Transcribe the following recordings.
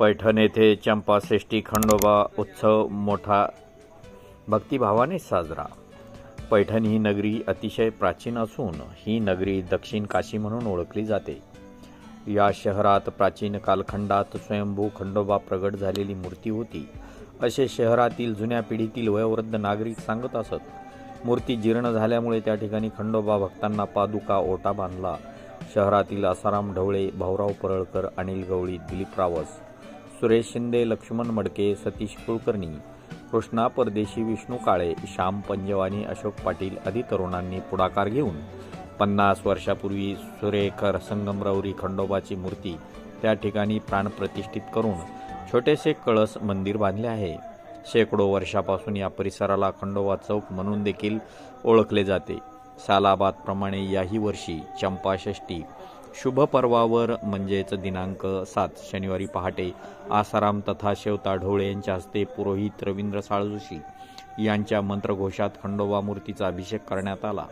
पैठण येथे चंपाषष्ठी खंडोबा उत्सव मोठा भक्तिभावाने साजरा. पैठण ही नगरी अतिशय प्राचीन असून ही नगरी दक्षिण काशी म्हणून ओळखली जाते. या शहरात प्राचीन कालखंडात स्वयंभू खंडोबा प्रगट झालेली मूर्ती होती. असे शहरातील जुन्या पिढीतील वयोवृद्ध नागरिक सांगत असत मूर्ती जीर्ण झाल्यामुळे त्या ठिकाणी खंडोबा भक्तांना पादुका ओटा बांधला. शहरातील आसाराम ढवळे भाऊराव परळकर अनिल गवळी दिलीप रावस सुरेश शिंदे लक्ष्मण मडके सतीश कुलकर्णी कृष्णा परदेशी विष्णू काळे श्याम पंजवानी अशोक पाटील आदी तरुणांनी पुढाकार घेऊन पन्नास वर्षापूर्वी सुरेखर संगमरवरी खंडोबाची मूर्ती त्या ठिकाणी प्राणप्रतिष्ठित करून छोटेसे कळस मंदिर बांधले आहे. शेकडो वर्षापासून या परिसराला खंडोबा चौक म्हणून देखील ओळखले जाते. सालाबादप्रमाणे याही वर्षी चंपाषष्ठी शुभ पर्वावर म्हणजेच दिनांक सात शनिवारी पहाटे आसाराम तथा शेवता ढोळे यांच्या हस्ते पुरोहित रवींद्र साळजोशी यांच्या मंत्रघोषात खंडोबा मूर्तीचा अभिषेक करण्यात आला.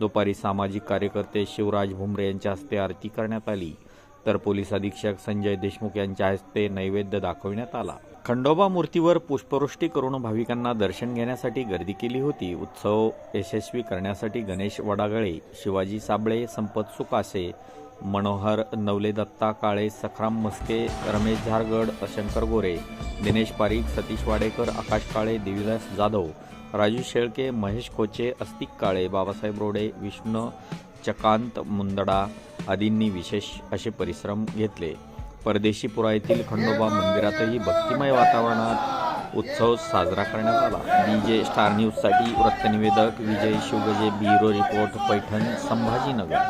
दुपारी सामाजिक कार्यकर्ते शिवराज भुमरे यांच्या हस्ते आरती करण्यात आली. तर पोलीस अधीक्षक संजय देशमुख यांच्या हस्ते नैवेद्य दाखविण्यात आला. खंडोबा मूर्तीवर पुष्पवृष्टी करून भाविकांना दर्शन घेण्यासाठी गर्दी केली होती. उत्सव यशस्वी करण्यासाठी गणेश वडागळे शिवाजी साबळे संपत सुकासे मनोहर नवले दत्ता काळे सखराम मस्के रमेश झारगड शंकर गोरे दिनेश पारीख सतीश वाडेकर आकाश काळे देवीदास जाधव राजू शेळके महेश कोचे अस्तिक काळे बाबासाहेब रोडे विष्णू चकांत मुंदडा आदींनी विशेष असे परिश्रम घेतले. परदेशीपुरा येथील खंडोबा मंदिरातही भक्तिमय वातावरणात उत्सव साजरा करण्यात आला. डीजे स्टार न्यूजसाठी वृत्तनिवेदक विजय शिवगजे ब्युरो रिपोर्ट पैठण संभाजीनगर.